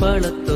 பழத்த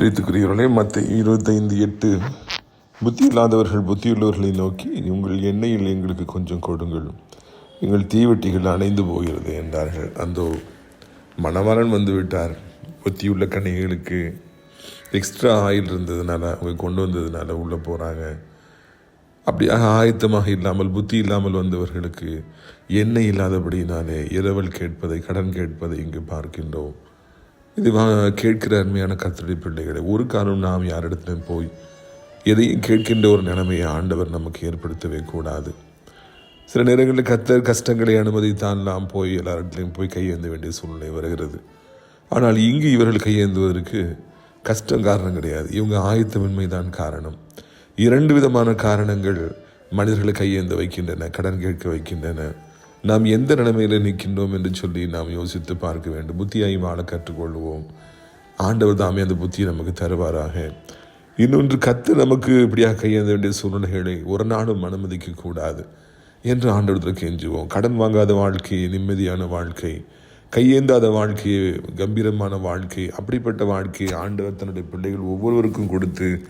பிரித்துக்குரியவர்களே மற்ற இருபத்தைந்து எட்டு. புத்தி இல்லாதவர்கள் புத்தியுள்ளவர்களை நோக்கி உங்கள் எண்ணெயில் எங்களுக்கு கொஞ்சம் கொடுங்கள். எங்கள் தீவெட்டிகள் அணைந்து போகிறது என்றார்கள். அந்த மணவரன் வந்து விட்டார். புத்தியுள்ள கணிகளுக்கு எக்ஸ்ட்ரா ஆயில் இருந்ததுனால அவங்க கொண்டு வந்ததுனால உள்ளே போகிறாங்க அப்படியாக ஆயத்தமாக இல்லாமல் புத்தி இல்லாமல் வந்தவர்களுக்கு எண்ணெய் இல்லாதபடினாலே இரவல் கேட்பதை கடன் கேட்பதை இங்கு பார்க்கின்றோம். இது கேட்கிற அருமையான கத்தடி பிள்ளைகளை ஒரு காலம் நாம் யாரிடத்திலும் போய் எதையும் கேட்கின்ற ஒரு நிலைமையை ஆண்டவர் நமக்கு ஏற்படுத்தவே கூடாது. சில நேரங்களில் கத்தர் கஷ்டங்களை அனுமதித்தான் நாம் போய் எல்லாரிடத்திலையும் போய் கையேந்த வேண்டிய சூழ்நிலை வருகிறது. ஆனால் இங்கு இவர்கள் கையேந்துவதற்கு கஷ்டம் காரணம் கிடையாது. இவங்க ஆயத்தமின்மை தான் காரணம். இரண்டு விதமான காரணங்கள் மனிதர்களை கையேந்த வைக்கின்றன கடன் கேட்க வைக்கின்றன. நாம் எந்த நிலைமையில் நிற்கின்றோம் என்று சொல்லி நாம் யோசித்து பார்க்க வேண்டும். புத்தியாய் வாழ கற்றுக்கொள்வோம். ஆண்டவர் தாமே அந்த புத்தியை நமக்கு தருவாராக. இன்னொன்று கத்து நமக்கு இப்படியாக கையேந்த வேண்டிய சூழ்நிலைகளை ஒரு நாளும் அனுமதிக்க கூடாது என்று ஆண்டவரத்தில் கெஞ்சுவோம். கடன் வாங்காத வாழ்க்கை நிம்மதியான வாழ்க்கை கையேந்தாத வாழ்க்கை கம்பீரமான வாழ்க்கை அப்படிப்பட்ட வாழ்க்கையை ஆண்டவர் தன்னுடைய பிள்ளைகள் ஒவ்வொருவருக்கும் கொடுத்து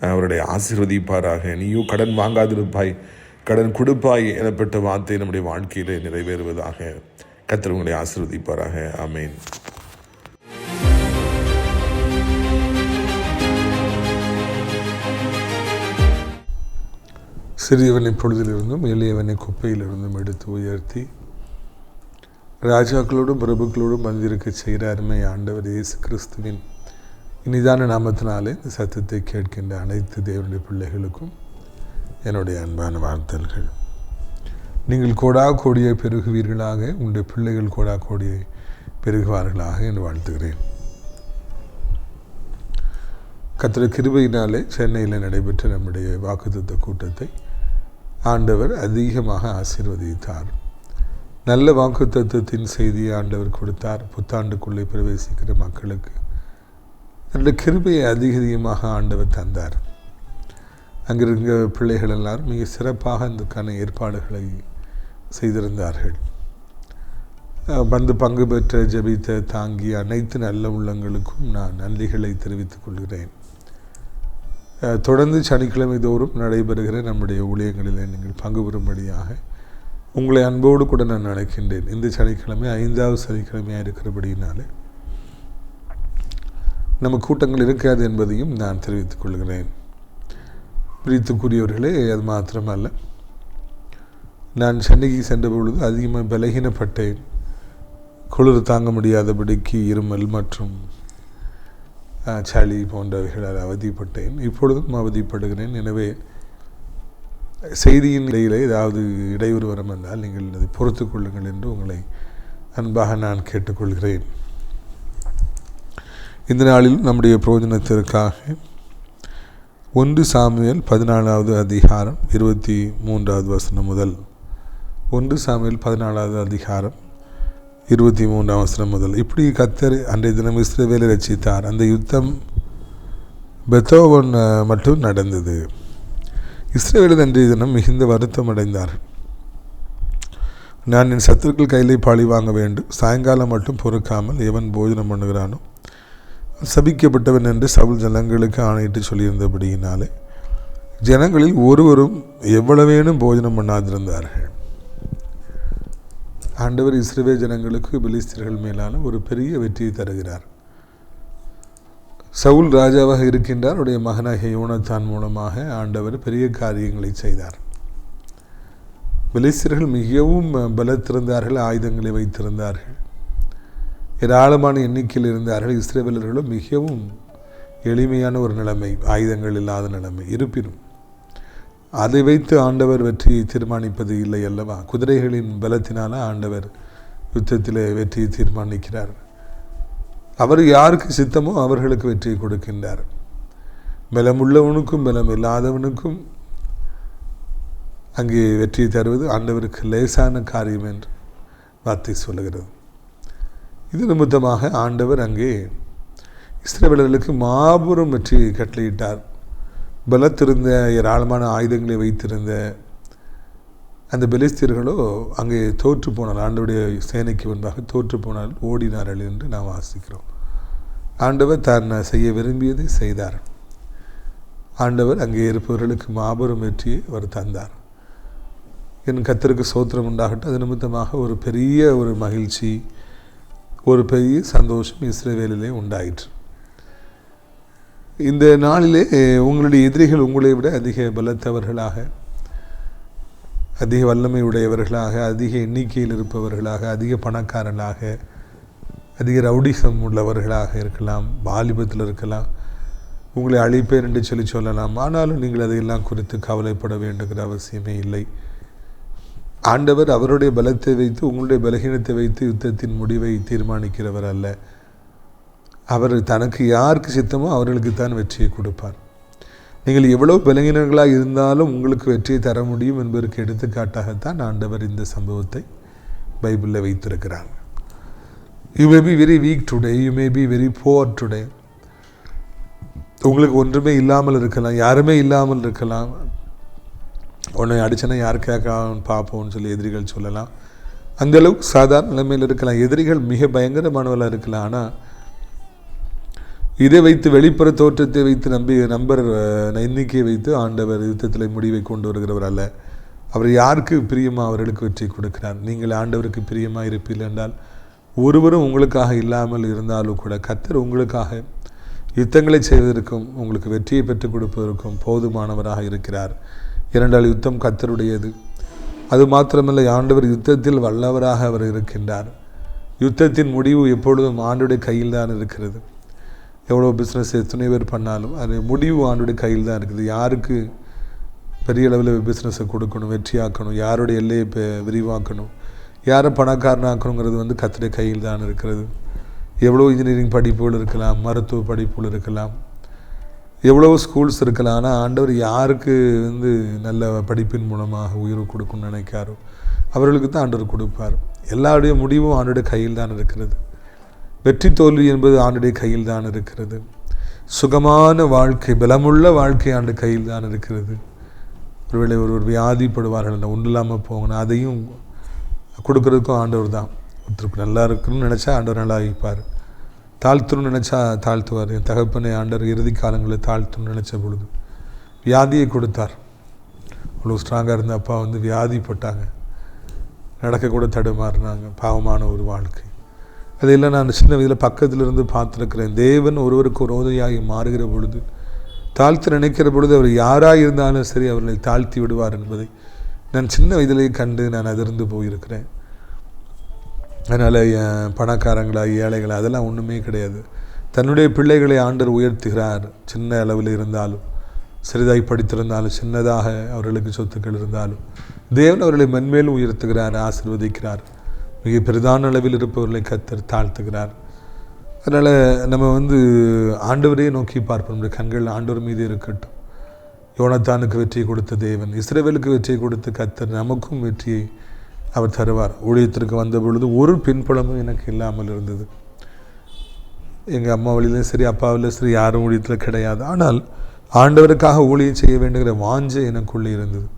அவருடைய ஆசீர்வதிப்பாராக. நீயோ கடன் வாங்காதிருப்பாய். கடன் கொடுப்பாய் எனப்பட்ட வார்த்தை நம்முடைய வாழ்க்கையிலே நிறைவேறுவதாக கர்த்தர் உங்களை ஆசீர்வதிப்பாராக. ஆமென். சிறியவனை பொழுதிலிருந்தும் எளியவனை குப்பையிலிருந்தும் எடுத்து உயர்த்தி ராஜாக்களோடும் பிரபுக்களோடும் வந்திருக்க செய்கிற அருமை ஆண்டவர் இயேசு கிறிஸ்துவின் இனிதான நாமத்தினாலே இந்த சத்தத்தை கேட்கின்ற அனைத்து தேவனுடைய பிள்ளைகளுக்கும் என்னுடைய அன்பான வாழ்த்தல்கள் நீங்கள் கோடா கோடியை பெருகுவீர்களாக உங்களுடைய பிள்ளைகள் கோடா கோடியை பெருகுவார்களாக என்று வாழ்த்துகிறேன். கத்திர கிருபையினாலே சென்னையில் நடைபெற்ற நம்முடைய வாக்குத்தத்த கூட்டத்தை ஆண்டவர் அதிகமாக ஆசீர்வதித்தார். நல்ல வாக்குத்தின் செய்தியை ஆண்டவர் கொடுத்தார். புத்தாண்டுக்குள்ளே பிரவேசிக்கிற மக்களுக்கு. தன்னுடைய கிருபையை அதிகமாக ஆண்டவர் தந்தார். அங்கிருந்த பிள்ளைகள் எல்லாரும் மிக சிறப்பாக அதுக்கான ஏற்பாடுகளை செய்திருந்தார்கள். வந்து பங்கு பெற்ற ஜெபித்த தாங்கிய அனைத்து நல்ல உள்ளங்களுக்கும் நான் நன்றிகளை தெரிவித்துக் கொள்கிறேன். தொடர்ந்து சனிக்கிழமை தோறும் நடைபெறுகிற நம்முடைய ஊழியங்களில் நீங்கள் பங்கு பெறும்படியாக உங்களை அன்போடு கூட நான் அழைக்கின்றேன். இந்த சனிக்கிழமை ஐந்தாவது சனிக்கிழமையாக இருக்கிறபடியினாலே நம்ம கூட்டங்கள் இருக்காது என்பதையும் நான் தெரிவித்துக் கொள்கிறேன். பிரித்துக்குரியவர்களே அது மாத்திரமல்ல. நான் சென்னைக்கு சென்ற பொழுது அதிகமாக பலகீனப்பட்டேன். குளிர் தாங்க முடியாதபடிக்கு இருமல் மற்றும் சளி போன்றவைகளால் அவதிப்பட்டேன். இப்பொழுதும் அவதிப்படுகிறேன். எனவே செய்தியின் இடையிலே ஏதாவது இடையூறு வரம் என்றால் நீங்கள் அதை பொறுத்து கொள்ளுங்கள் என்று உங்களை அன்பாக நான் கேட்டுக்கொள்கிறேன். இந்த நாளில் நம்முடைய பிரயோஜனத்திற்காக ஒன்று சாமியல் பதினாலாவது அதிகாரம் இருபத்தி மூன்றாவது வசனம் முதல். ஒன்று சாமியல் பதினாலாவது அதிகாரம் இருபத்தி மூன்றாம் வசனம் முதல். இப்படி கத்தர் அன்றைய தினம் இஸ்ரேவேலை ரசித்தார் அந்த யுத்தம் பெத்தோவன் மட்டும் நடந்தது. இஸ்ரவேலர் அன்றைய தினம் மிகுந்த வருத்தம் அடைந்தார். நான் என் சத்துருக்கள் கையிலே பழி வாங்க வேண்டும். சாயங்காலம் மட்டும் பொறுக்காமல் எவன் போஜனம் பண்ணுகிறானோ சபிக்கப்பட்டவன் என்று சவுல் ஜனங்களுக்கு ஆணையிட்டு சொல்லியிருந்தபடியினாலே ஜனங்களில் ஒருவரும் எவ்வளவேனும் போஜனம் பண்ணாதிருந்தார்கள். ஆண்டவர் இஸ்ரவே ஜனங்களுக்கு பெலிஸ்தர்கள் மேலான ஒரு பெரிய வெற்றியை தருகிறார். சவுல் ராஜாவாக இருக்கின்றார். உடைய மகனாகிய யோனத்தான் மூலமாக ஆண்டவர் பெரிய காரியங்களை செய்தார். பெலிஸ்தர்கள் மிகவும் பலத்திருந்தார்கள் ஆயுதங்களை வைத்திருந்தார்கள். ஏராளமான எண்ணிக்கையில் இருந்தார்கள் இஸ்ரேலர்களும் மிகவும் எளிமையான ஒரு நிலைமை ஆயுதங்கள் இல்லாத நிலைமை. இருப்பினும் அதை வைத்து ஆண்டவர் வெற்றியை தீர்மானிப்பது இல்லை அல்லவா? குதிரைகளின் பலத்தினால ஆண்டவர் யுத்தத்தில் வெற்றியை தீர்மானிக்கிறார். அவர் யாருக்கு சித்தமோ அவர்களுக்கு வெற்றியை கொடுக்கின்றார். பலமுள்ளவனுக்கும் பலம் இல்லாதவனுக்கும் அங்கே வெற்றியை தருவது ஆண்டவருக்கு லேசான காரியம் என்று வார்த்தை சொல்லுகிறது. இது நிமித்தமாக ஆண்டவர் அங்கே இஸ்ரேலர்களுக்கு மாபெரும் வெற்றி கட்டளையிட்டார். பலத்திருந்த ஏராளமான ஆயுதங்களை வைத்திருந்த அந்த பெலிஸ்தீர்களோ அங்கே தோற்று போனால் ஆண்டவருடைய சேனைக்கு முன்பாக தோற்று போனால் ஓடினார்கள் என்று நாம் வாசிக்கிறோம். ஆண்டவர் தான் செய்ய விரும்பியதை செய்தார். ஆண்டவர் அங்கே இருப்பவர்களுக்கு மாபெரும் வெற்றியை அவர் தந்தார். என் கத்தருக்கு சோத்திரம் உண்டாகட்டும். அது நிமித்தமாக ஒரு பெரிய ஒரு மகிழ்ச்சி ஒரு பெரிய சந்தோஷம் இஸ்ரேவேலிலே உண்டாயிற்று. இந்த நாளிலே உங்களுடைய எதிரிகள் உங்களை விட அதிக பலத்தவர்களாக அதிக வல்லமை உடையவர்களாக அதிக எண்ணிக்கையில் இருப்பவர்களாக அதிக பணக்காரர்களாக அதிக ரவுடிசம் உள்ளவர்களாக இருக்கலாம் வாலிபத்தில் இருக்கலாம் உங்களை அழைப்பேன் என்று சொல்லி சொல்லலாம். ஆனாலும் நீங்கள் அதையெல்லாம் குறித்து கவலைப்பட வேண்டுகிற அவசியமே இல்லை. ஆண்டவர் அவருடைய பலத்தை வைத்து உங்களுடைய பலகீனத்தை வைத்து யுத்தத்தின் முடிவை தீர்மானிக்கிறவர் அல்ல. அவர் தனக்கு யாருக்கு சித்தமோ அவர்களுக்கு தான் வெற்றியை கொடுப்பார். நீங்கள் எவ்வளோ பலகீனர்களாக இருந்தாலும் உங்களுக்கு வெற்றியை தர முடியும் என்பதற்கு எடுத்துக்காட்டாகத்தான் ஆண்டவர் இந்த சம்பவத்தை பைபிளில் வைத்திருக்கிறார். You may be very weak today you may be very poor today உங்களுக்கு ஒன்றுமே இல்லாமல் இருக்கலாம் யாருமே இல்லாமல் இருக்கலாம். உன்னை அடிச்சனா யார் கேட்கலாம் பார்ப்போம்னு சொல்லி எதிரிகள் சொல்லலாம். அந்தளவுக்கு சாதாரண நிலைமையில் இருக்கலாம். எதிரிகள் மிக பயங்கரமானவர்களாக இருக்கலாம். ஆனால் இதை வைத்து வெளிப்புற தோற்றத்தை வைத்து நம்பி நம்பர் அஹ், எண்ணிக்கையை வைத்து ஆண்டவர் யுத்தத்தில் முடிவை கொண்டு வருகிறவர் அல்ல. அவர் யாருக்கு பிரியமாக அவர்களுக்கு வெற்றி கொடுக்கிறார். நீங்கள் ஆண்டவருக்கு பிரியமாக இருப்பீர்கள் என்றால் ஒருவரும் உங்களுக்காக இல்லாமல் இருந்தாலும் கூட கத்தர் உங்களுக்காக யுத்தங்களை செய்வதற்கும் உங்களுக்கு வெற்றியை பெற்றுக் கொடுப்பதற்கும் போதுமானவராக இருக்கிறார். இரண்டால் யுத்தம் கத்தருடையது அது மாத்திரமில்லை ஆண்டவர் யுத்தத்தில் வல்லவராக அவர் இருக்கின்றார். யுத்தத்தின் முடிவு எப்பொழுதும் ஆண்டுடைய கையில் தான் இருக்கிறது. எவ்வளோ பிஸ்னஸ் எத்தனை பேர் பண்ணாலும் அது முடிவு ஆண்டுடைய கையில் தான் இருக்குது. யாருக்கு பெரிய அளவில் பிஸ்னஸை கொடுக்கணும் வெற்றியாக்கணும் யாருடைய எல்லையை விரிவாக்கணும் யாரை பணக்காரனாக்கணுங்கிறது வந்து கத்திரை கையில் தான் இருக்கிறது. எவ்வளோ இன்ஜினியரிங் படிப்புகள் இருக்கலாம் மருத்துவ படிப்புகள் இருக்கலாம் எவ்வளோ ஸ்கூல்ஸ் இருக்கலாம் ஆனால் ஆண்டவர் யாருக்கு வந்து நல்ல படிப்பின் மூலமாக உயர்வு கொடுக்கும்னு நினைக்காரோ அவர்களுக்கு தான் ஆண்டவர் கொடுப்பார். எல்லாருடைய முடிவும் ஆண்டுடைய கையில் தான் இருக்கிறது. வெற்றி தோல்வி என்பது ஆண்டுடைய கையில் தான் இருக்கிறது. சுகமான வாழ்க்கை பலமுள்ள வாழ்க்கை ஆண்டு கையில் தான் இருக்கிறது. ஒருவேளை ஒருவர் வியாதிப்படுவார்கள் ஒன்றும் இல்லாமல் போகணும் அதையும் கொடுக்கறதுக்கும் ஆண்டவர் தான். ஒருத்தருக்கு நல்லா இருக்கணும்னு நினச்சா ஆண்டவர் நல்லா வைப்பார் தாழ்த்தணும்னு நினச்சா தாழ்த்துவார். என் தகப்பனை ஆண்டர் இறுதி காலங்களில் தாழ்த்தணும்னு நினச்ச பொழுது வியாதியை கொடுத்தார். அவ்வளோ ஸ்ட்ராங்காக இருந்த அப்பா வந்து வியாதிப்பட்டாங்க. நடக்கக்கூட தடுமாறினாங்க. பாவமான ஒரு வாழ்க்கை. அதையெல்லாம் நான் சின்ன வயதில் பக்கத்தில் இருந்து பார்த்துருக்கிறேன். தேவன் ஒருவருக்கு ஒரு உதவியாகி மாறுகிற பொழுது தாழ்த்து நினைக்கிற பொழுது அவர் யாராக இருந்தாலும் சரி அவர்களை தாழ்த்தி விடுவார் என்பதை நான் சின்ன வயதிலேயே கண்டு நான் அதிர்ந்து போயிருக்கிறேன். அதனால் பணக்காரங்களா ஏழைகளா அதெல்லாம் ஒன்றுமே கிடையாது. தன்னுடைய பிள்ளைகளை ஆண்டவர் உயர்த்துகிறார் சின்ன அளவில் இருந்தாலும். சிறிதாய் படித்திருந்தாலும் சின்னதாக அவர்களுக்கு சொத்துக்கள் இருந்தாலும். தேவன் அவர்களை மென்மேலும் உயர்த்துகிறார் ஆசிர்வதிக்கிறார். மிக பெரிதான அளவில் இருப்பவர்களை கத்தர் தாழ்த்துகிறார். அதனால் நம்ம வந்து ஆண்டவரையே நோக்கி பார்ப்போம். நம்முடைய கண்கள் ஆண்டவர் மீது இருக்கட்டும். யோனத்தானுக்கு வெற்றியை கொடுத்த தேவன் இஸ்ரேவேலுக்கு வெற்றியை கொடுத்த கத்தர் நமக்கும் வெற்றியை அவர் தருவார். ஊழியத்திற்கு வந்த பொழுது ஒரு பின்புலமும் எனக்கு இல்லாமல் இருந்தது. எங்கள் அம்மா வழியிலும் சரி அப்பா வழியிலும் சரி யாரும் ஊழியத்தில் கிடையாது. ஆனால் ஆண்டவருக்காக ஊழியம் செய்ய வேண்டுகிற வாஞ்சை எனக்குள்ளே இருந்தது.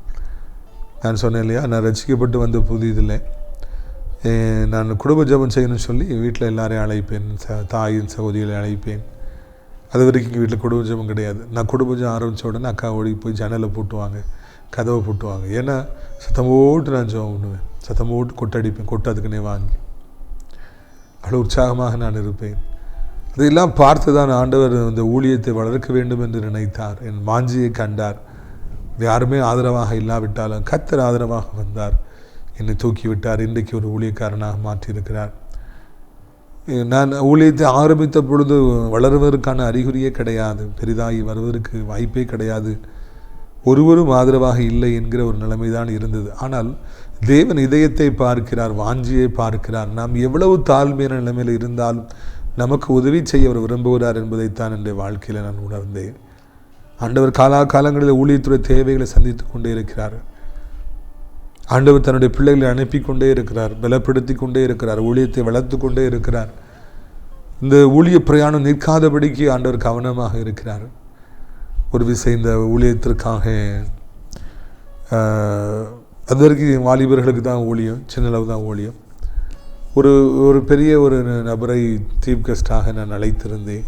நான் சொன்னேன் இல்லையா நான் ரசிக்கப்பட்டு வந்த புதிதில்லை நான் குடும்ப ஜெபம் செய்யணும்னு சொல்லி வீட்டில் எல்லாரையும் அழைப்பேன். ச தாயின் சகோதரிகளை அழைப்பேன். அது வரைக்கும் எங்கள் வீட்டில் குடும்ப ஜெபம் கிடையாது. நான் குடும்ப ஜபம் ஆரம்பித்த உடனே அக்கா ஓடி போய் ஜன்னலை பூட்டுவாங்க கதவை பூட்டுவாங்க. ஏன்னா சத்தம் போட்டு நான் ஜெபம் பண்ணுவேன். சத்தம் போட்டு கொட்டடிப்பேன் கொட்டதுக்குன்னே வாங்கி. அவ்வளோ உற்சாகமாக நான் இருப்பேன். அதையெல்லாம் பார்த்து தான் ஆண்டவர் இந்த ஊழியத்தை வளர்க்க வேண்டும் என்று நினைத்தார். என் மாஞ்சியை கண்டார். யாருமே ஆதரவாக இல்லாவிட்டாலும் கத்தர் ஆதரவாக வந்தார். என்னை தூக்கி விட்டார் இன்றைக்கு ஒரு ஊழியக்காரனாக மாற்றியிருக்கிறார். நான் ஊழியத்தை ஆரம்பித்த பொழுது வளருவதற்கான அறிகுறியே கிடையாது. பெரிதாகி வருவதற்கு வாய்ப்பே கிடையாது. ஒருவரும் ஆதரவாக இல்லை என்கிற ஒரு நிலைமை தான் இருந்தது. ஆனால் தேவன் இதயத்தை பார்க்கிறார் வாஞ்சியை பார்க்கிறார். நாம் எவ்வளவு தாழ்மையான நிலைமையில் இருந்தாலும் நமக்கு உதவி செய்ய அவர் விரும்புகிறார் என்பதைத்தான் என்னுடைய வாழ்க்கையில் நான் உணர்ந்தேன். ஆண்டவர் காலாகாலங்களில் ஊழியத்துறை தேவைகளை சந்தித்து கொண்டே இருக்கிறார். ஆண்டவர் தன்னுடைய பிள்ளைகளை அனுப்பி கொண்டே இருக்கிறார் பலப்படுத்தி கொண்டே இருக்கிறார் ஊழியத்தை வளர்த்து கொண்டே இருக்கிறார். இந்த ஊழிய பிரயாணம் நிற்காதபடிக்கு ஆண்டவர் கவனமாக இருக்கிறார். ஒரு விசை இந்த ஊழியத்திற்காக அது வரைக்கும் வாலிபர்களுக்கு தான் ஊழியம் சின்ன அளவு தான் ஊழியம். ஒரு ஒரு பெரிய ஒரு நபரை சீஃப் கெஸ்டாக நான் அழைத்திருந்தேன்.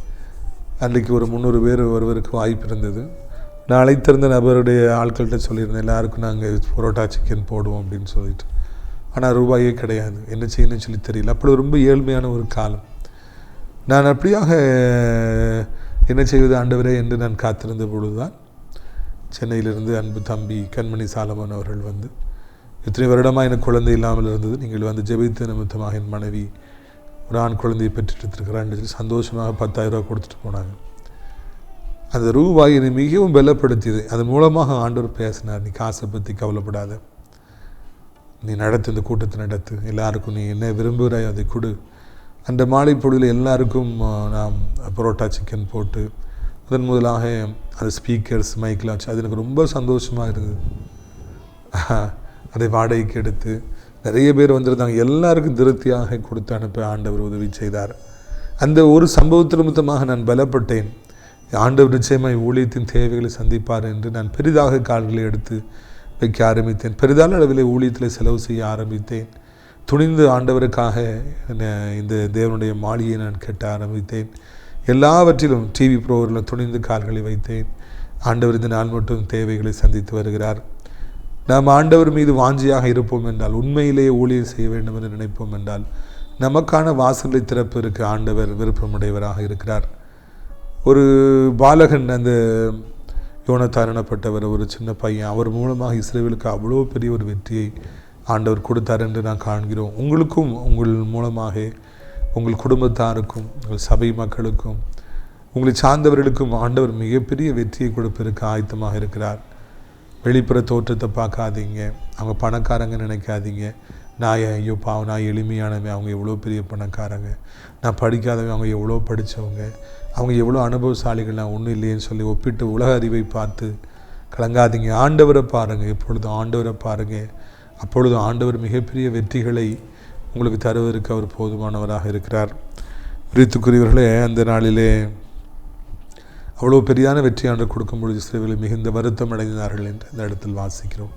அன்றைக்கு ஒரு முந்நூறு பேர் ஒருவருக்கு வாய்ப்பு இருந்தது. நான் அழைத்திருந்த நபருடைய ஆட்கள்கிட்ட சொல்லியிருந்தேன் எல்லாருக்கும் நாங்கள் பரோட்டா சிக்கன் போடுவோம் அப்படின்னு சொல்லிட்டு. ஆனால் ரூபாயே கிடையாது. என்ன செய்யணும்னு சொல்லி தெரியல. அப்படி ரொம்ப ஏழ்மையான ஒரு காலம். நான் அப்படியாக என்ன செய்வது ஆண்டவரே? என்று நான் காத்திருந்த பொழுதுதான் சென்னையிலிருந்து அன்பு தம்பி கண்மணி சாலமன் அவர்கள் வந்து இத்தனை வருடமாக எனக்கு குழந்தை இல்லாமல் இருந்தது. நீங்கள் வந்து ஜெபித்த நிமித்தமாக என் மனைவி ஒரு ஆண் குழந்தையை பெற்றுட்டு சொல்லி சந்தோஷமாக பத்தாயிரம் கொடுத்துட்டு போனாங்க. அந்த ரூபாய் என்னை மிகவும் பலப்படுத்தியது. அதன் மூலமாக ஆண்டவர் பேசினார் நீ காசை பற்றி கவலைப்படாத. நீ நடத்து இந்த கூட்டத்தை நடத்து. எல்லாருக்கும் நீ என்ன விரும்புகிறாயோ அதை கொடு. அந்த மாலை பொழுதில் எல்லாருக்கும் நாம் பரோட்டா சிக்கன் போட்டு அதன் முதலாக அது ஸ்பீக்கர்ஸ் மைக்கில் வச்சு அது எனக்கு ரொம்ப சந்தோஷமாக இருந்தது. அதை வாடகைக்கு எடுத்து நிறைய பேர் வந்திருந்தாங்க. எல்லாருக்கும் திருப்தியாக கொடுத்து அனுப்ப ஆண்டவர் உதவி செய்தார். அந்த ஒரு சம்பவத்து நிமித்தமாக நான் பலப்பட்டேன். ஆண்டவர் நிச்சயமாய் ஊழியத்தின் தேவைகளை சந்திப்பார் என்று நான் பெரிதாக கால்களை எடுத்து வைக்க ஆரம்பித்தேன். பெரிதான அளவில் ஊழியத்தில் செலவு செய்ய ஆரம்பித்தேன். துணிந்து ஆண்டவருக்காக இந்த தேவனுடைய மாளிகையை நான் கட்ட ஆரம்பித்தேன். எல்லாவற்றிலும் டிவி ப்ரோவரில் துணிந்து கால்களை வைத்தேன். ஆண்டவர் இந்த நாள் மட்டும் தேவைகளை சந்தித்து வருகிறார். நாம் ஆண்டவர் மீது வாஞ்சியாக இருப்போம் என்றால் உண்மையிலேயே ஊழியம் செய்ய வேண்டும் என்று நினைப்போம் என்றால் நமக்கான வாசலை திறப்பிற்கு ஆண்டவர் விருப்பமுடையவராக இருக்கிறார். ஒரு பாலகன் அந்த யோனத்தாரணப்பட்டவர் ஒரு சின்ன பையன் அவர் மூலமாக இஸ்ரேலுக்கு அவ்வளோ பெரிய ஒரு வெற்றியை ஆண்டவர் கொடுத்தார் என்று நான் காண்கிறோம். உங்களுக்கும் உங்கள் மூலமாக உங்கள் குடும்பத்தாருக்கும் உங்கள் சபை மக்களுக்கும் உங்களை சார்ந்தவர்களுக்கும் ஆண்டவர் மிகப்பெரிய வெற்றியை கொடுப்பதற்கு ஆயத்தமாக இருக்கிறார். வெளிப்புற தோற்றத்தை பார்க்காதீங்க. அவங்க பணக்காரங்க நினைக்காதீங்க. நான் ஐயோ பாவம் நான் எளிமையானவன். அவங்க எவ்வளோ பெரிய பணக்காரங்க. நான் படிக்காதவன். அவங்க எவ்வளோ படித்தவங்க அவங்க எவ்வளோ அனுபவசாலிகள். நான் ஒன்றும் இல்லையேன்னு சொல்லி ஒப்பிட்டு உலக அறிவை பார்த்து கலங்காதீங்க. ஆண்டவரை பாருங்கள் எப்பொழுதும் ஆண்டவரை பாருங்கள் அப்பொழுதும் ஆண்டவர் மிகப்பெரிய வெற்றிகளை உங்களுக்கு தருவதற்கு அவர் போதுமானவராக இருக்கிறார். விருத்துக்குரியவர்களே அந்த நாளிலே அவ்வளோ பெரியான வெற்றி கொடுக்கும் பொழுது இஸ்ரேலில் மிகுந்த வருத்தம் அடைந்தார்கள் என்று இந்த இடத்தில் வாசிக்கிறோம்.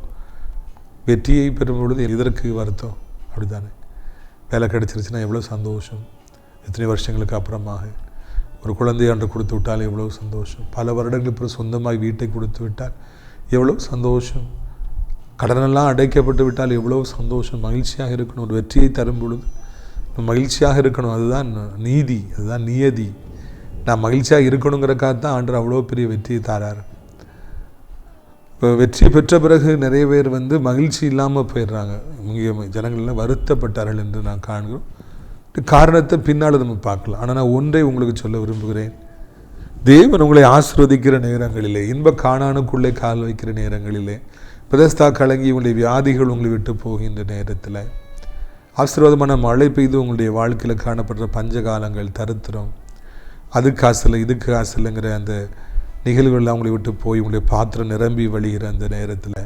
வெற்றியை பெறும் பொழுது இதற்கு வருத்தம்? அப்படிதானே வேலை கிடச்சிருச்சுன்னா எவ்வளோ சந்தோஷம். எத்தனை வருஷங்களுக்கு அப்புறமாக. ஒரு குழந்தை அன்று கொடுத்து விட்டால் எவ்வளோ சந்தோஷம். பல வருடங்களுக்கு பிறகு சொந்தமாக வீட்டை கொடுத்து விட்டால் எவ்வளோ சந்தோஷம். கடனெல்லாம் அடைக்கப்பட்டு விட்டால் எவ்வளோ சந்தோஷம். மகிழ்ச்சியாக இருக்கணும். ஒரு வெற்றியை தரும் பொழுது மகிழ்ச்சியாக இருக்கணும். அதுதான் நீதி. அதுதான் நியதி. நான் மகிழ்ச்சியாக இருக்கணுங்கிறக்காக தான் ஆண்டவர் அவ்வளோ பெரிய வெற்றியை தாரார். இப்போ வெற்றி பெற்ற பிறகு நிறைய பேர் வந்து மகிழ்ச்சி இல்லாமல் போயிடுறாங்க. இங்கே ஜனங்கள்லாம் வருத்தப்பட்டார்கள் என்று நான் காண்கிறோம். காரணத்தை பின்னால் நம்ம பார்க்கலாம். ஆனால் நான் ஒன்றை உங்களுக்கு சொல்ல விரும்புகிறேன். தேவன் உங்களை ஆசிர்வதிக்கிற நேரங்களிலே இன்ப காணானுக்குள்ளே கால் வைக்கிற நேரங்களிலே பிரதஸ்தா கலங்கி உங்களுடைய வியாதிகள் உங்களை விட்டு போகின்ற நேரத்தில் ஆசீர்வாதமான மழை பெய்து உங்களுடைய வாழ்க்கையில் காணப்படுற பஞ்சகாலங்கள் தருத்திரம் அதுக்கு காசு இல்லை இதுக்கு காசு இல்லைங்கிற அந்த நிகழ்வுகள் அவங்களை விட்டு போய் உங்களுடைய பாத்திரம் நிரம்பி வழிகிற அந்த நேரத்தில்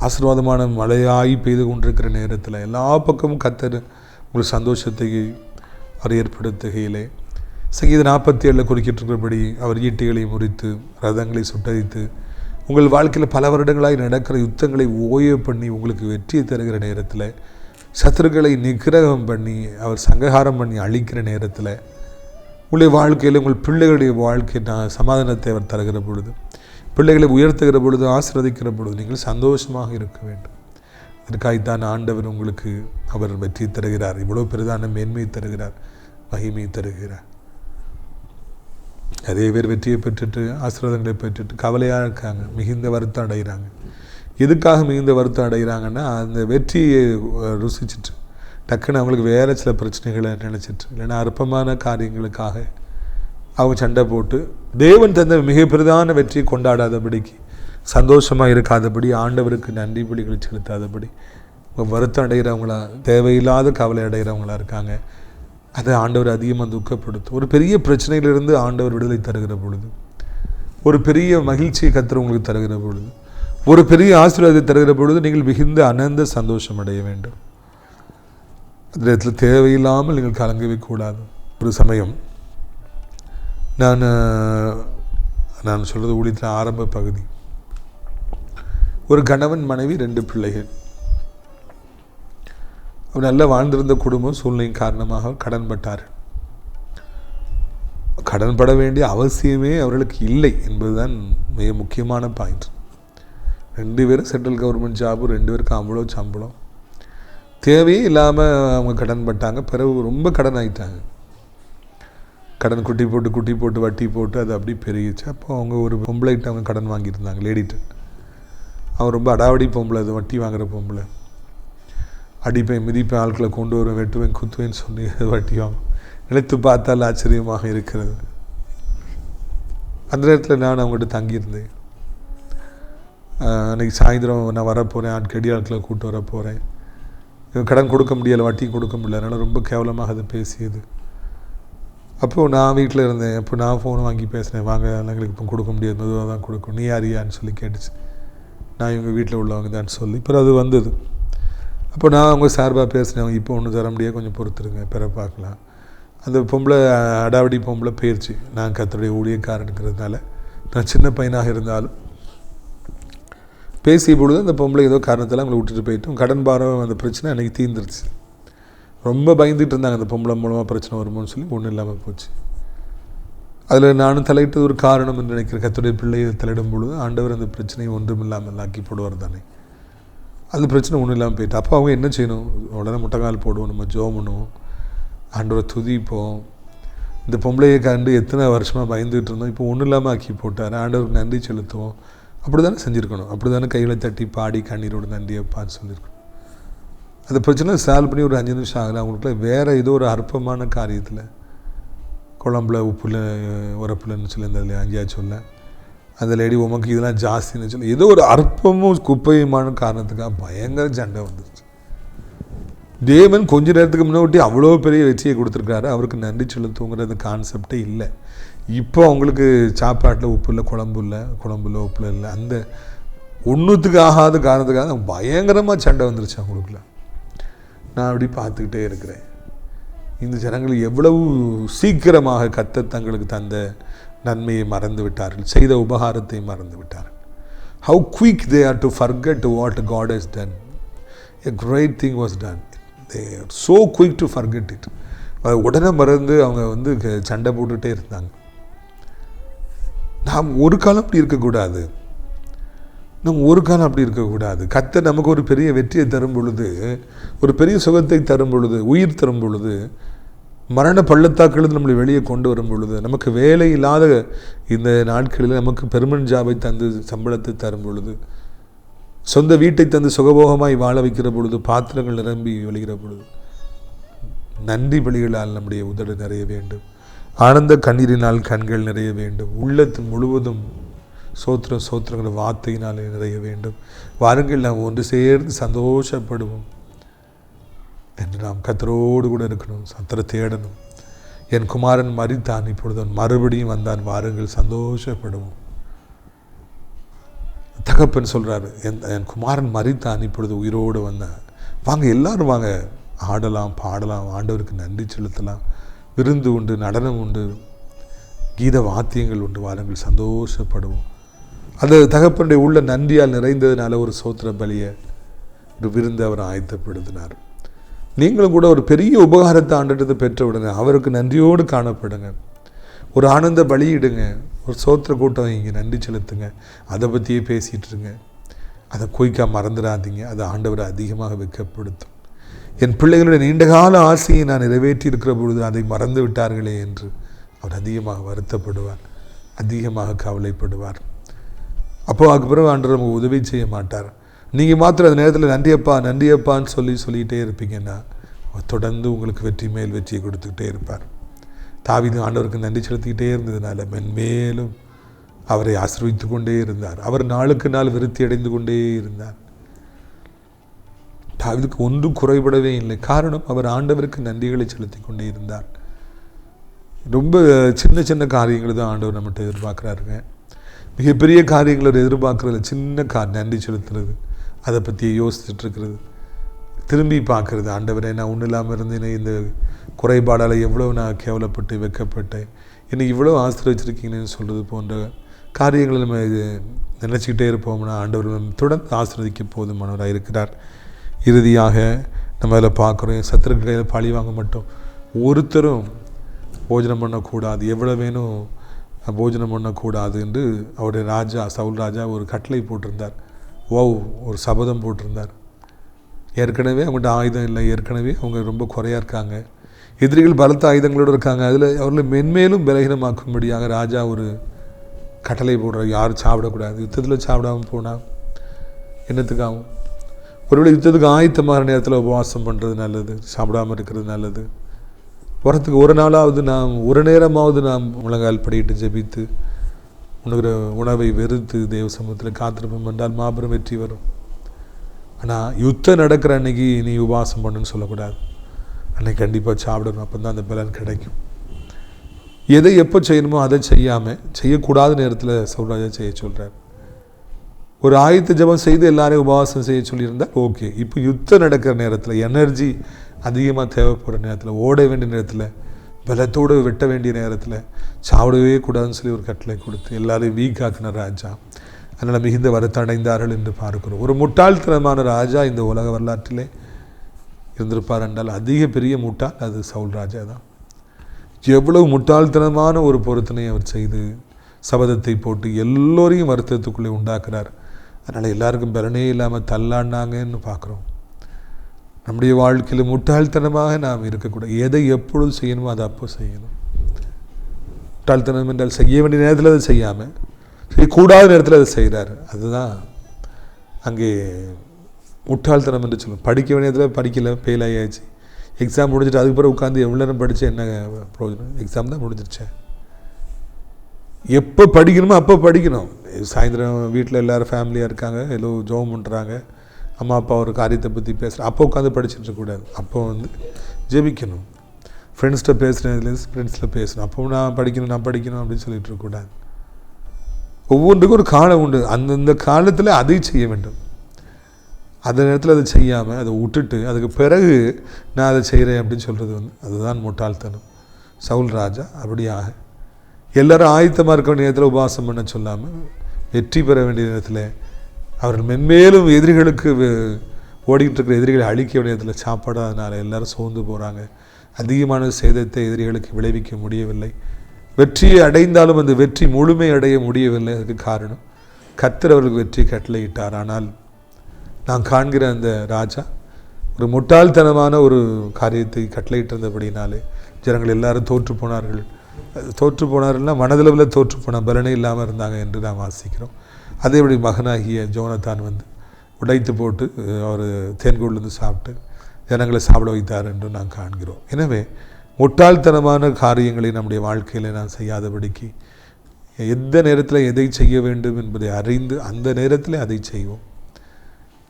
ஆசீர்வாதமான மழையாய் பெய்து கொண்டிருக்கிற நேரத்தில் எல்லா பக்கமும் கத்தர் உங்கள் சந்தோஷத்தை அவர் ஏற்படுத்துகையிலே. சங்கீத நாற்பத்தி ஏழில் குறிக்கிட்டிருக்கிறபடி அவர் ஈட்டிகளை முறித்து ரதங்களை சுட்டரித்து உங்கள் வாழ்க்கையில் பல வருடங்களாக நடக்கிற யுத்தங்களை ஓய்வு பண்ணி உங்களுக்கு வெற்றியை தருகிற நேரத்தில் சத்துருக்களை நிகிரகம் பண்ணி அவர் சங்ககாரம் பண்ணி அழிக்கிற நேரத்தில் உங்களுடைய வாழ்க்கையில் உங்கள் பிள்ளைகளுடைய வாழ்க்கை நான் சமாதானத்தை அவர் தருகிற பொழுது பிள்ளைகளை உயர்த்துகிற பொழுது ஆசீர்வதிக்கிற பொழுது நீங்கள் சந்தோஷமாக இருக்க வேண்டும். இதற்காகத்தான் ஆண்டவர் உங்களுக்கு அவர் வெற்றி தருகிறார். இவ்வளோ பெரிதான மேன்மையை தருகிறார் மகிமையை தருகிறார். நிறைய பேர் வெற்றியை பெற்றுட்டு ஆசீர்வாதங்களை பெற்றுட்டு கவலையாக இருக்காங்க மிகுந்த வருத்தம் அடைகிறாங்க. எதுக்காக மிகுந்த வருத்தம் அடைகிறாங்கன்னா அந்த வெற்றியை ருசிச்சுட்டு டக்குன்னு அவங்களுக்கு வேறு சில பிரச்சனைகளை நினச்சிட்டு இல்லைன்னா அற்பமான காரியங்களுக்காக அவங்க சண்டை போட்டு தேவன் தந்த மிக பிரதான வெற்றியை கொண்டாடாதபடிக்கு சந்தோஷமாக இருக்காதபடி ஆண்டவருக்கு நன்றி பலிகளை செலுத்தாதபடி வருத்தம் அடைகிறவங்களா தேவையில்லாத கவலை அடைகிறவங்களா இருக்காங்க. அதை ஆண்டவர் அதிகமாக துக்கப்படுத்தும். ஒரு பெரிய பிரச்சனையிலிருந்து ஆண்டவர் விடுதலை தருகிற பொழுது ஒரு பெரிய மகிழ்ச்சியை கத்துற உங்களுக்கு தருகிற பொழுது ஒரு பெரிய ஆசீர்வாதத்தை தருகிற பொழுது நீங்கள் மிகுந்த அனந்த சந்தோஷம் அடைய வேண்டும். அந்த இடத்துல தேவையில்லாமல் நீங்கள் கலங்கவே கூடாது ஒரு சமயம் நான் நான் சொல்கிறது ஊழியத்தில் ஆரம்ப பகுதி. ஒரு கணவன் மனைவி ரெண்டு பிள்ளைகள். அவர் நல்லா வாழ்ந்திருந்த குடும்பம் சூழ்நிலையின் காரணமாக கடன்பட்டார் கடன்பட கடன் பட வேண்டிய அவசியமே அவர்களுக்கு இல்லை என்பதுதான் மிக முக்கியமான பாயிண்ட் ரெண்டு பேரும் சென்ட்ரல் கவர்மெண்ட் ஜாபு ரெண்டு பேருக்கும் அவ்வளோ சம்பளம். தேவையே இல்லாமல் அவங்க கடன் பட்டாங்க. பிறகு ரொம்ப கடன் ஆகிட்டாங்க கடன் குட்டி போட்டு குட்டி போட்டு வட்டி போட்டு அது அப்படி பெருகிச்சு அப்போ அவங்க ஒரு பொம்பளைகிட்ட அவங்க கடன் வாங்கியிருந்தாங்க லேடிட்டு அவன் ரொம்ப அடாவடி பொம்பளை அது வட்டி வாங்குகிற பொம்பளை. அடிப்பேன் மிதிப்பேன் ஆட்களை கொண்டு வருவேன் வெட்டுவேன் குத்துவேன்னு சொல்லி வட்டி வாங்கும் நினைத்து பார்த்தால் ஆச்சரியமாக இருக்கிறது. அந்த நேரத்தில் நான் அவங்ககிட்ட தங்கியிருந்தேன். அன்றைக்கி சாயந்தரம் நான் வரப்போகிறேன் ஆட்கடி ஆட்களை கூப்பிட்டு வர போகிறேன் கடன் கொடுக்க முடியலை வட்டி கொடுக்க முடியல. அதனால் ரொம்ப கேவலமாக அது பேசியது. அப்போது நான் வீட்டில் இருந்தேன். அப்போ நான் ஃபோன் வாங்கி பேசினேன். வாங்க எங்களுக்கு இப்போ கொடுக்க முடியாது. மெதுவாக தான் கொடுக்கும் நீ யாரியான்னு சொல்லி கேட்டுச்சு. நான் இவங்க வீட்டில் உள்ளவங்க தான் சொல்லி. அப்புறம் அது வந்தது. அப்போ நான் அவங்க சார்பாக பேசினேன். இப்போ ஒன்றும் தர முடியாது. கொஞ்சம் பொறுத்துருங்க. பிற பார்க்கலாம். அந்த பொம்பளை அடாவடி பொம்பளை போயிடுச்சு நான் கத்தருடைய ஊழியக்காரனுங்கிறதுனால நான் சின்ன பையனாக இருந்தாலும் பேசிய பொழுது அந்த பொம்பளை ஏதோ காரணத்தில் அவங்களை விட்டுட்டு போயிட்டோம். கடன் பாரம் அந்த பிரச்சனை அன்றைக்கி தீர்ந்துருச்சு. ரொம்ப பயந்துகிட்டு இருந்தாங்க அந்த பொம்பளை மூலமாக பிரச்சனை வருமோன்னு சொல்லி ஒன்றும் இல்லாமல் போச்சு. அதில் நானும் தலையிட்டது ஒரு காரணம் என்று நினைக்கிறேன். கத்துடைய பிள்ளையை தலையிடும் பொழுது ஆண்டவர் அந்த பிரச்சனையை ஒன்றும் இல்லாமல் ஆக்கி போடுவார் தானே. அந்த பிரச்சனை ஒன்றும் இல்லாமல் போயிட்டு அப்போ அவங்க என்ன செய்யணும்? உடனே முட்டைக்கால் போடுவோம் நம்ம ஜோம் பண்ணுவோம் ஆண்டவரை துதிப்போம். இந்த பொம்பளையை கண்டு எத்தனை வருஷமாக பயந்துகிட்டு இருந்தோம். இப்போ ஒன்றும் இல்லாமல் ஆக்கி போட்டார். ஆண்டவருக்கு நன்றி செலுத்துவோம். அப்படி தானே செஞ்சுருக்கணும். அப்படி தானே கையில் தட்டி பாடி கண்ணீரோட நன்றியப்பான்னு சொல்லியிருக்கணும் அந்த பிரச்சனை சால்வ் பண்ணி ஒரு அஞ்சு நிமிஷம் ஆகலை. அவங்களுக்குள்ள வேறு ஏதோ ஒரு அற்பமான காரியத்தில் குழம்புல உப்புல உரப்புலன்னு சொல்லி அந்த அஞ்சியா சொல்ல அந்த லேடி உமக்கு இதெல்லாம் ஜாஸ்தின்னு சொல்லி ஏதோ ஒரு அற்பமும் குப்பையுமான காரணத்துக்காக பயங்கர சண்டை வந்துருச்சு. தேவன் கொஞ்ச நேரத்துக்கு முன்னாடி அவ்வளோ பெரிய வெற்றியை கொடுத்துருக்காரு அவருக்கு நன்றி செலுத்துங்கிறது கான்செப்டே இல்லை. இப்போ அவங்களுக்கு சாப்பாட்டில் உப்பு இல்லை குழம்பு இல்லை குழம்பு இல்லை உப்புல இல்லை அந்த ஒன்றுத்துக்கு ஆகாத காரணத்துக்காக பயங்கரமாக சண்டை வந்துருச்சு அவங்களுக்குள்ள. நான் அப்படி பார்த்துக்கிட்டே இருக்கிறேன். இந்த ஜனங்கள் எவ்வளவு சீக்கிரமாக கத்த தங்களுக்கு தந்த நன்மையை மறந்து விட்டார்கள் செய்த உபகாரத்தை மறந்து விட்டார்கள். How quick they are to forget what God is done a great thing was done they are so quick to forget it உடனே மறந்து அவங்க வந்து சண்டை போட்டுகிட்டே இருந்தாங்க. நாம் ஒரு காலம் அப்படி இருக்கக்கூடாது. நம்ம ஒரு காலம் அப்படி இருக்கக்கூடாது. கத்த நமக்கு ஒரு பெரிய வெற்றியை தரும் பொழுது ஒரு பெரிய சுகத்தை தரும் பொழுது உயிர் தரும் பொழுது மரண பள்ளத்தாக்களில் நம்மளை வெளியே கொண்டு வரும் பொழுது நமக்கு வேலை இல்லாத இந்த நாட்களில் நமக்கு பெருமன் ஜாபை தந்து சம்பளத்தை தரும் பொழுது சொந்த வீட்டை தந்து சுகபோகமாய் வாழ வைக்கிற பொழுது பாத்திரங்கள் நிரம்பி வெளிகிற பொழுது நன்றி பலிகளால் நம்முடைய உதடு நிறைய வேண்டும். ஆனந்த கண்ணீரினால் கண்கள் நிறைய வேண்டும். உள்ளத்து முழுவதும் சோத்திர சோத்திரங்கிற வார்த்தையினாலே நிறைய வேண்டும். வாருங்கள் நாம் ஒன்று சேர்ந்து சந்தோஷப்படுவோம் என்று நாம் கத்தரோடு கூட இருக்கணும் சத்தரை தேடணும். என் குமாரன் மறித்தான் இப்பொழுது மறுபடியும் வந்தான். வாருங்கள் சந்தோஷப்படுவோம். தகப்பன் சொல்கிறாரு என் என் குமாரன் மறித்தான் இப்பொழுது உயிரோடு வந்தான். வாங்க எல்லாரும் வாங்க. ஆடலாம் பாடலாம் ஆண்டவருக்கு நன்றி செலுத்தலாம். விருந்து உண்டு நடனம் உண்டு கீத வாத்தியங்கள் உண்டு வாருங்கள் சந்தோஷப்படுவோம். அந்த தகப்பனுடைய உள்ள நன்றியால் நிறைந்ததுனால ஒரு சோத்திர பலியை ஒரு விருந்து அவர் ஆயத்தப்படுத்தினார். நீங்களும் கூட ஒரு பெரிய உபகாரத்தை ஆண்டுட்டு பெற்ற விடுங்க அவருக்கு நன்றியோடு காணப்படுங்க. ஒரு ஆனந்த பலியிடுங்க ஒரு சோத்திர கூட்டம் இங்கே நன்றி செலுத்துங்க அதை பற்றியே பேசிகிட்டு இருங்க. அதை குயிக்காக மறந்துடாதீங்க அது ஆண்டவரை அதிகமாக வெட்கப்படுத்தும். என் பிள்ளைகளுடைய நீண்டகால ஆசையை நான் நிறைவேற்றி இருக்கிற பொழுது அதை மறந்து விட்டார்களே என்று அவர் அதிகமாக வருத்தப்படுவார் அதிகமாக கவலைப்படுவார். அப்போ அதுக்கு பிறகு ஆண்டவர் நமக்கு உதவி செய்ய மாட்டார். நீங்கள் மாத்திரம் அந்த நேரத்தில் நன்றியப்பா நன்றியப்பான்னு சொல்லி சொல்லிகிட்டே இருப்பீங்கன்னா தொடர்ந்து உங்களுக்கு வெற்றி மேல் வெற்றியை கொடுத்துக்கிட்டே இருப்பார். தாவிதம் ஆண்டவருக்கு நன்றி செலுத்திக்கிட்டே இருந்ததுனால மென்மேலும் அவரை ஆசிர்வித்து கொண்டே இருந்தார். அவர் நாளுக்கு நாள் விருத்தி அடைந்து கொண்டே இருந்தார். தாவிதுக்கு ஒன்றும் குறைபடவே இல்லை. காரணம் அவர் ஆண்டவருக்கு நன்றிகளை செலுத்தி கொண்டே இருந்தார். ரொம்ப சின்ன சின்ன காரியங்கள் தான் ஆண்டவர் நம்மகிட்ட எதிர்பார்க்குறாருங்க. மிகப்பெரிய காரியங்களை எதிர்பார்க்குறதுல சின்ன கா நன்றி செலுத்துறது அதை பற்றி யோசிச்சுட்ருக்கிறது. திரும்பி பார்க்குறது ஆண்டவரே நான் ஒன்றும் இல்லாமல் இருந்தேனே இந்த குறைபாடால் எவ்வளோ நான் கேவலப்பட்டு வெக்கப்பட்டேன். என்னை இவ்வளோ ஆசீர்வச்சிருக்கீங்கன்னு சொல்கிறது போன்ற காரியங்களை நம்ம இது நினச்சிக்கிட்டே இருப்போம்னா ஆண்டவர் தொடர்ந்து ஆசீர்வதிக்க போதுமானவராக இருக்கிறார் இறுதியாக நம்ம அதில் பார்க்குறோம் சத்துருக்கு கையில் பழி வாங்க மாட்டோம். ஒருத்தரும் போஜனம் பண்ணக்கூடாது. எவ்வளோ வேணும் போஜனம் பண்ணக்கூடாது என்று அவருடைய ராஜா சவுல் ராஜா ஒரு கட்டளை போட்டிருந்தார். ஓவ் ஒரு சபதம் போட்டிருந்தார். ஏற்கனவே அவங்கள்ட்ட ஆயுதம் இல்லை. ஏற்கனவே அவங்க ரொம்ப குறையாக இருக்காங்க. எதிரிகள் பலத்த ஆயுதங்களோடு இருக்காங்க. அதில் அவர்களை மென்மேலும் பலகீனமாக்கும்படியாக ராஜா ஒரு கட்டளை போடுறார். யாரும் சாப்பிடக்கூடாது. யுத்தத்தில் சாப்பிடாம போனால் என்னத்துக்காகும் ஒருவேளை யுத்தத்துக்கு ஆயத்தமான நேரத்தில் உபவாசம் பண்ணுறது நல்லது சாப்பிடாம இருக்கிறது நல்லது. வரத்துக்கு ஒரு நாளாவது நாம் ஒரு நேரமாவது நாம் முழங்கால் படியிட்டு ஜெபித்து உணர்கிற உணவை வெறுத்து தேவ சமூகத்தில் காத்திருப்போம் என்றால் மாபெரும் வெற்றி வரும். ஆனால் யுத்தம் நடக்கிற அன்னைக்கு நீ உபவாசம் பண்ணுன்னு சொல்லக்கூடாது. அன்னைக்கு கண்டிப்பாக சாப்பிடணும் அப்போ தான் அந்த பலன் கிடைக்கும். எதை எப்போ செய்யணுமோ அதை செய்யாமல் செய்யக்கூடாத நேரத்தில் சௌராஜா செய்ய சொல்கிறார் ஒரு ஆயத்த ஜபம் செய்து எல்லாரையும் உபவாசம் செய்ய சொல்லியிருந்தால் ஓகே இப்போ யுத்தம் நடக்கிற நேரத்தில் எனர்ஜி அதிகமாக தேவைப்படுற நேரத்தில் ஓட வேண்டிய நேரத்தில் பலத்தோடு வெட்ட வேண்டிய நேரத்தில் சாப்பிடவே கூடாதுன்னு சொல்லி ஒரு கட்டளை கொடுத்து எல்லாரையும் வீக் ஆக்கின ராஜா. அதனால் மிகுந்த வருத்தடைந்தார்கள் என்று பார்க்கிறோம். ஒரு முட்டாள்தனமான ராஜா இந்த உலக வரலாற்றிலே இருந்திருப்பார் என்றால் அதிக பெரிய முட்டாள் அது சவுல் ராஜா தான். எவ்வளவு முட்டாள்தனமான ஒரு பொருத்தனை அவர் செய்து சபதத்தை போட்டு எல்லோரையும் வருத்தத்துக்குள்ளே உண்டாக்குறார். அதனால் எல்லாருக்கும் பலனே இல்லாமல் தள்ளாண்டாங்கன்னு பார்க்குறோம். நம்முடைய வாழ்க்கையில் முட்டாள்தனமாக நாம் இருக்கக்கூடாது. எதை எப்பொழுது செய்யணுமோ அதை அப்போ செய்யணும். முட்டாள்தனம் என்றால் செய்ய வேண்டிய நேரத்தில் அதை செய்யாமல் செய்யக்கூடாத நேரத்தில் அதை செய்கிறார் அதுதான் அங்கே முட்டாள்தனம் என்று சொல்லும் படிக்க வேண்டிய நேரத்தில் படிக்கல ஃபெயில் ஆகியாச்சு எக்ஸாம் முடிஞ்சிட்டு அதுக்கு பிறகு உட்காந்து எவ்வளோ நேரம் படித்தேன் என்ன ப்ரோஜனம் எக்ஸாம் தான் முடிஞ்சிருச்சேன் எப்போ படிக்கணுமோ அப்போ படிக்கணும். சாயந்தரம் வீட்டில் எல்லோரும் ஃபேமிலியாக இருக்காங்க. ஏதோ ஜோம் பண்ணுறாங்க அம்மா அப்பா ஒரு காரியத்தை பற்றி பேசுகிறேன் அப்போ உட்காந்து படிச்சுட்டு இருக்கக்கூடாது அப்போ வந்து ஜெபிக்கணும். ஃப்ரெண்ட்ஸ்கிட்ட பேசுகிறேன் ஃப்ரெண்ட்ஸில் பேசணும். அப்போ நான் படிக்கணும் நான் படிக்கணும் அப்படின்னு சொல்லிட்டு இருக்கக்கூடாது ஒவ்வொன்றுக்கும் ஒரு காலம் உண்டு. அந்தந்த காலத்தில் அதை செய்ய வேண்டும். அந்த நேரத்தில் அதை செய்யாமல் அதை விட்டுட்டு அதுக்கு பிறகு நான் அதை செய்கிறேன் அப்படின்னு சொல்கிறது வந்து அதுதான் முட்டாள்தனம். சவுல் ராஜா அப்படியாக எல்லோரும் ஆயத்தமாக இருக்க வேண்டிய நேரத்தில் உபவாசம் பண்ண சொல்லாமல் வெற்றி பெற வேண்டிய நேரத்தில் அவர்கள் மென்மேலும் எதிரிகளுக்கு ஓடிக்கிட்டு இருக்கிற எதிரிகளை அழிக்க வேண்டிய நேரத்தில் சாப்பிடாதனால எல்லாரும் சோர்ந்து போகிறாங்க அதிகமான சேதத்தை எதிரிகளுக்கு விளைவிக்க முடியவில்லை. வெற்றியை அடைந்தாலும் அந்த வெற்றி முழுமை அடைய முடியவில்லை. அதுக்கு காரணம் கத்தர் அவர்களுக்கு வெற்றி கட்டளையிட்டார். ஆனால் நான் காண்கிற அந்த ராஜா ஒரு முட்டாள்தனமான ஒரு காரியத்தை கட்டளையிட்டிருந்தபடினாலே ஜனங்கள் எல்லாரும் தோற்று போனார்கள். தோற்று போனார்னா மனதளவில் தோற்று போன பலனே இல்லாமல் இருந்தாங்க என்று நாம் வாசிக்கிறோம். அதேபடி மகனாகிய ஜோனத்தான் வந்து உடைத்து போட்டு அவர் தேன்கூழ்லேருந்து சாப்பிட்டு ஜனங்களை சாப்பிட வைத்தார் என்று நாம் காண்கிறோம். எனவே முட்டாள்தனமான காரியங்களை நம்முடைய வாழ்க்கையில் நான் செய்யாதபடிக்கு எந்த நேரத்தில் எதை செய்ய வேண்டும் என்பதை அறிந்து அந்த நேரத்தில் அதை செய்வோம்.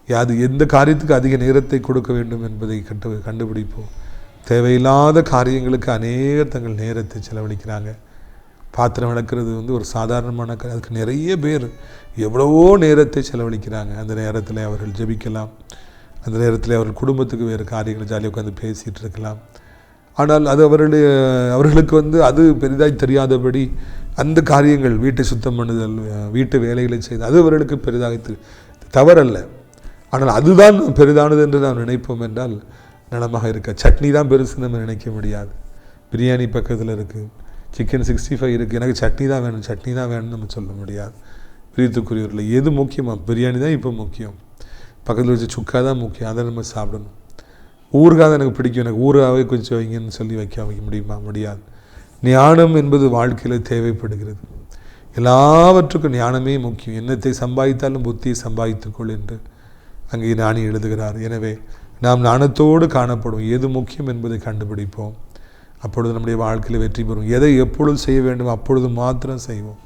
அது எந்த காரியத்துக்கு அதிக நேரத்தை கொடுக்க வேண்டும் என்பதை கண்டு கண்டுபிடிப்போம். தேவையில்லாத காரியங்களுக்கு அநேகர் தங்கள் நேரத்தை செலவழிக்கிறாங்க. பாத்திரம் விளக்குறது வந்து ஒரு சாதாரணமான அதுக்கு நிறைய பேர் எவ்வளவோ நேரத்தை செலவழிக்கிறாங்க. அந்த நேரத்தில் அவர்கள் ஜெபிக்கலாம். அந்த நேரத்தில் அவர்கள் குடும்பத்துக்கு வேறு காரியங்களை ஜாலியாக உட்காந்து பேசிகிட்டு இருக்கலாம். ஆனால் அது அவருடைய அவர்களுக்கு வந்து அது பெரிதாய் தெரியாதபடி அந்த காரியங்கள் வீட்டை சுத்தம் பண்ணுதல் வீட்டு வேலைகளை செய்து அது அவர்களுக்கு பெரிதாக தவறல்ல. ஆனால் அதுதான் பெரிதானது என்று நாம் நினைப்போம் என்றால் நலமாக இருக்க. சட்னி தான் பெருசு நம்ம நினைக்க முடியாது. பிரியாணி பக்கத்தில் இருக்குது சிக்கன் சிக்ஸ்டி ஃபைவ் இருக்குது எனக்கு சட்னி தான் வேணும். சட்னி தான் வேணும்னு நம்ம சொல்ல முடியாது. பிரியத்துக்குரியவர்கள் எது முக்கியமாக பிரியாணி தான் இப்போ முக்கியம். பக்கத்தில் வச்சு சுக்கா தான் முக்கியம். அதை நம்ம சாப்பிடணும். ஊறுகாய் தான் எனக்கு பிடிக்கும். எனக்கு ஊறுகாவே கொஞ்சம் வைங்கன்னு சொல்லி வைக்க வைக்க முடியுமா? முடியாது. ஞானம் என்பது வாழ்க்கையில் தேவைப்படுகிறது. எல்லாவற்றுக்கும் ஞானமே முக்கியம். என்னத்தை சம்பாதித்தாலும் புத்தியை சம்பாதித்துக்கொள் என்று அங்கே ஞானி எழுதுகிறார். எனவே நாம் நாணத்தோடு காணப்படும். எது முக்கியம் என்பதை கண்டுபிடிப்போம். அப்பொழுது நம்முடைய வாழ்க்கையில் வெற்றி பெறும் எதை எப்பொழுது செய்ய வேண்டும் அப்பொழுது மாத்திரம் செய்வோம்.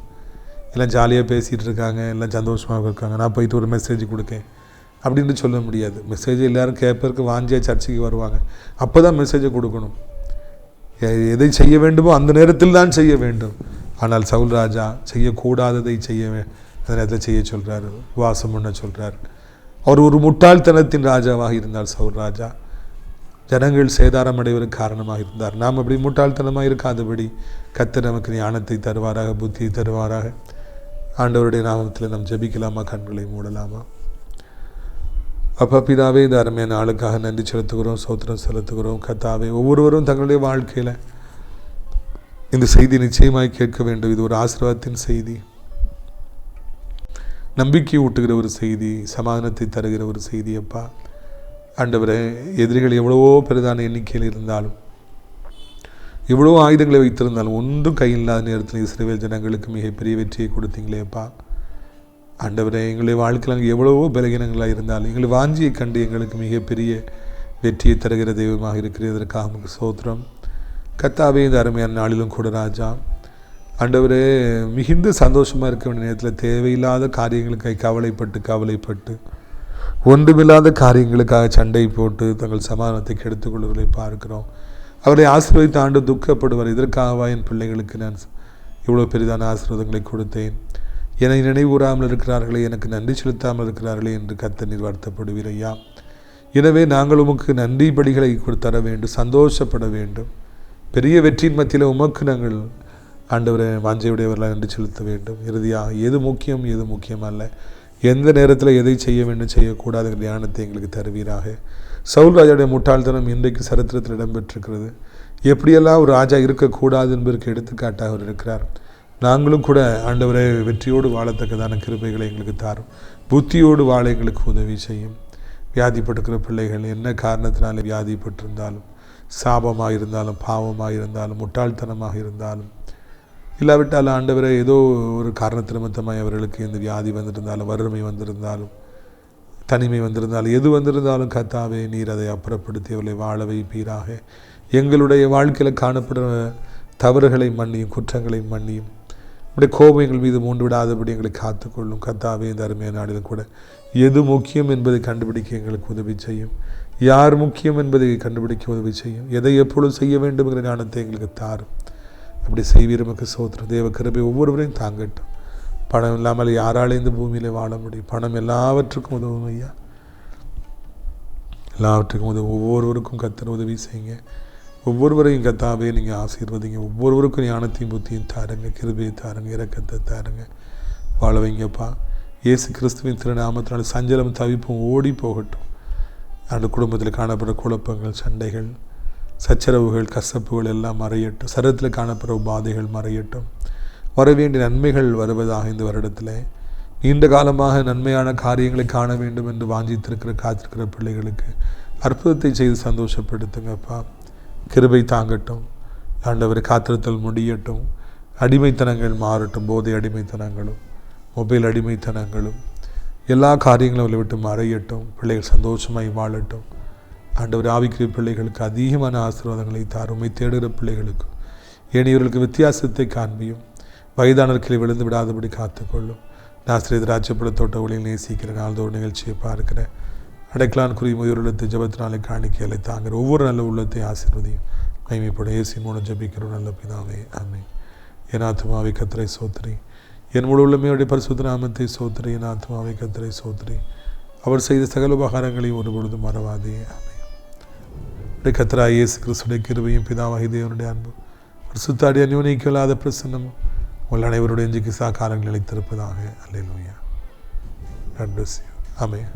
எல்லாம் ஜாலியாக பேசிகிட்டு இருக்காங்க. எல்லாம் சந்தோஷமாக இருக்காங்க. நான் போயிட்டு ஒரு மெசேஜ் கொடுக்கேன். அப்படின்னு சொல்ல முடியாது. மெசேஜ் எல்லாரும் கேட்பதற்கு வாஞ்சியாக சர்ச்சைக்கு வருவாங்க. அப்போ தான் மெசேஜை கொடுக்கணும். எ- எதை செய்ய வேண்டுமோ அந்த நேரத்தில் தான் செய்ய வேண்டும். ஆனால் சவுல் ராஜா செய்யக்கூடாததை செய்ய அந்த நேரத்தில் செய்ய சொல்கிறாரு வாசம் பண்ண சொல்கிறார் அவர் ஒரு முட்டாள்தனத்தின் ராஜாவாக இருந்தார் சவுல் ராஜா. ஜனங்கள் சேதாரம் அடைவதற்கு காரணமாக இருந்தார். நாம் அப்படி முட்டாள்தனமாக இருக்காதபடி கத்தர் நமக்கு ஞானத்தை தருவாராக புத்தியை தருவாராக. ஆண்டவருடைய நாமத்தில் நாம் ஜெபிக்கலாமா? கண்களை மூடலாமா? அப்பா பிதாவே இந்த அருமையான ஆளுக்காக நன்றி செலுத்துகிறோம் சோத்திரம் செலுத்துகிறோம். கத்தாவே ஒவ்வொருவரும் தங்களுடைய வாழ்க்கையில் இந்த செய்தி நிச்சயமாய் கேட்க வேண்டும். இது ஒரு ஆசீர்வாதத்தின் செய்தி. நம்பிக்கை ஊட்டுகிற ஒரு செய்தி சமாதானத்தை தருகிற ஒரு செய்தி அப்பா. ஆண்டவரே எதிரிகள் எவ்வளவோ பெரிதான எண்ணிக்கையில் இருந்தாலும் எவ்வளோ ஆயுதங்களை வைத்திருந்தாலும் ஒன்றும் கையில்லாத நேரத்தில் இஸ்ரேல் ஜனங்களுக்கு மிகப்பெரிய வெற்றியை கொடுத்தீங்களேப்பா ஆண்டவரே எங்களுடைய வாழ்க்கையில் அங்கே எவ்வளவோ பலகீனங்களாக இருந்தாலும் எங்களை வாஞ்சியை கண்டு எங்களுக்கு மிகப்பெரிய வெற்றியை தருகிற தெய்வமாக இருக்கிறதற்காக உங்களுக்கு சோத்திரம். கத்தாவே இந்த அருமையான நாளிலும் கூட ராஜா ஆண்டவரே மிகுந்த சந்தோஷமாக இருக்க வேண்டிய நேரத்தில் தேவையில்லாத காரியங்களுக்காக கவலைப்பட்டு கவலைப்பட்டு ஒன்றுமில்லாத காரியங்களுக்காக சண்டை போட்டு தங்கள் சமாதானத்தை கெடுத்துக் கொள்வதை பார்க்கிறோம். அவரை ஆசீர்வதித்து ஆண்டு துக்கப்படுவார். இதற்காகவா என் பிள்ளைகளுக்கு நான் இவ்வளோ பெரிதான ஆசீர்வாதங்களை கொடுத்தேன். என்னை நினைவுறாமல் இருக்கிறார்களே எனக்கு நன்றி செலுத்தாமல் இருக்கிறார்களே என்று கத்த நீர் வருத்தப்படுவீர் ஐயா. எனவே நாங்கள் உமக்கு நன்றி படிகளை தர வேண்டும் சந்தோஷப்பட வேண்டும். பெரிய வெற்றியின் மத்தியில் உமக்கு நாங்கள் ஆண்டவரை வாஞ்சையுடையவர்களாக நன்றி செலுத்த வேண்டும். இறுதியாக எது முக்கியம் எது முக்கியமல்ல. எந்த நேரத்தில் எதை செய்ய வேண்டும் செய்யக்கூடாதுங்கிற ஞானத்தை எங்களுக்கு தருவீராக. சவுல் ராஜாவுடைய முட்டாள்தனம் இன்றைக்கு சரித்திரத்தில் இடம்பெற்றிருக்கிறது. எப்படியெல்லாம் ஒரு ராஜா இருக்கக்கூடாது என்பதற்கு எடுத்துக்காட்டாக அவர் இருக்கிறார். நாங்களும் கூட ஆண்டவரை வெற்றியோடு வாழத்தக்கதான கிருபைகளை எங்களுக்கு தாரும். புத்தியோடு வாழ எங்களுக்கு உதவி செய்யும். வியாதிப்பட்டிருக்கிற பிள்ளைகள் என்ன காரணத்தினாலே வியாதிப்பட்டிருந்தாலும் சாபமாக இருந்தாலும் பாவமாக இருந்தாலும் முட்டாள்தனமாக இருந்தாலும் இல்லாவிட்டால் ஆண்டவரை ஏதோ ஒரு காரணத்து நிமித்தமாய் அவர்களுக்கு இந்த வியாதி வந்திருந்தாலும் வறுமை வந்திருந்தாலும் தனிமை வந்திருந்தாலும் எது வந்திருந்தாலும் கத்தாவே நீர் அதை அப்புறப்படுத்தி அவளை வாழ வைப்பீராக. எங்களுடைய வாழ்க்கையில் காணப்படுற தவறுகளை மன்னியும் குற்றங்களை மன்னியும். இப்படி கோபம் எங்கள் மீது மூண்டு விடாதபடி எங்களை காத்துக்கொள்ளும். கத்தாவே இந்த அருமையான நாளிலும் கூட எது முக்கியம் என்பதை கண்டுபிடிக்க எங்களுக்கு உதவி செய்யும். யார் முக்கியம் என்பதை கண்டுபிடிக்க உதவி செய்யும். எதை எப்பொழுது செய்ய வேண்டும் வேண்டும்ங்கிற ஞானத்தை எங்களுக்கு தாரும். அப்படி செய்வீரமுக்கு நமக்கு தேவ கிருபை ஒவ்வொருவரையும் தாங்கட்டும். பணம் இல்லாமல் யாராலையும் இந்த பூமியில் வாழ முடியும். பணம் எல்லாவற்றுக்கும் உதவும் ஐயா. எல்லாவற்றுக்கும் உதவும். ஒவ்வொருவருக்கும் கத்தர் உதவி செய்யுங்க. ஒவ்வொருவரையும் கத்தாவே நீங்கள் ஆசீர்வதிங்க. ஒவ்வொருவருக்கும் ஞானத்தையும் புத்தியும் தாருங்க. கிருபையை தாருங்க. இறக்கத்தை தாருங்க. வாழ வைங்கப்பா. இயேசு கிறிஸ்துவின் திருநாமத்தினால் சஞ்சலம் தவிப்பும் ஓடி போகட்டும் அந்த குடும்பத்தில் காணப்படுற குழப்பங்கள் சண்டைகள் சச்சரவுகள் கசப்புகள் எல்லாம் மறையட்டும். சரத்தில் காணப்படுற உபாதைகள் மறையட்டும். வரவேண்டிய நன்மைகள் வருவதாக இந்த வருடத்தில். நீண்ட காலமாக நன்மையான காரியங்களை காண வேண்டும் என்று வாஞ்சித்திருக்கிற காத்திருக்கிற பிள்ளைகளுக்கு அற்புதத்தை செய்து சந்தோஷப்படுத்துங்கப்பா. கிருபை தாங்கட்டும். ஆண்டவர் காத்திருத்தல் முடியட்டும். அடிமைத்தனங்கள் மாறட்டும். போதை அடிமைத்தனங்களும் மொபைல் அடிமைத்தனங்களும் எல்லா காரியங்களும் விட்டு மறையட்டும். பிள்ளைகள் சந்தோஷமாய் வாழட்டும். ஆண்டவர் ஆவிக்குரிய பிள்ளைகளுக்கு அதிகமான ஆசீர்வாதங்களை தாருமை. தேடுகிற பிள்ளைகளுக்கு ஏனையவர்களுக்கு வித்தியாசத்தை காண்பியும். வயதானர்களை விழுந்து விடாதபடி காத்துக்கொள்ளும். நாசிரியர் ராஜ்யப்பட தோட்ட ஒளியில் நேசிக்கிற நாள்தோறும் நிகழ்ச்சியை பார்க்கிறேன் அடைக்கலான் குறி முயலுள்ளத்தை ஜபத்தினாலே காணிக்கைகளை தாங்கிற ஒவ்வொரு நல்ல உள்ளத்தையும் ஆசீர்வதியும். மைமைப்பட ஏசி மூலம் ஜபிக்கிறோம். நல்ல பிதாவே அம்மை என் ஆத்மாவை கத்திரை சோத்திரி. என் முழு உள்ளமையுடைய பரிசுத்த நாமத்தை சோத்திரி. என் ஆத்மாவை கத்திரை சோத்திரி. அவர் செய்த சகல உபகாரங்களையும் ஒரு பொழுதும் மறவாதே அமை உடைய கத்திரா இயேசு கிறிஸ்துடைய கிருபையும் பிதாவாகி தேவனுடைய அன்பு ஒரு சுத்தாடி அந்யோனிக்கலாத பிரசன்னமும் உங்கள் அனைவருடைய இன்றைக்கு சா காலங்கள் நிலைத்திருப்பதாக அல்லேலூயா God bless you. ஆமென்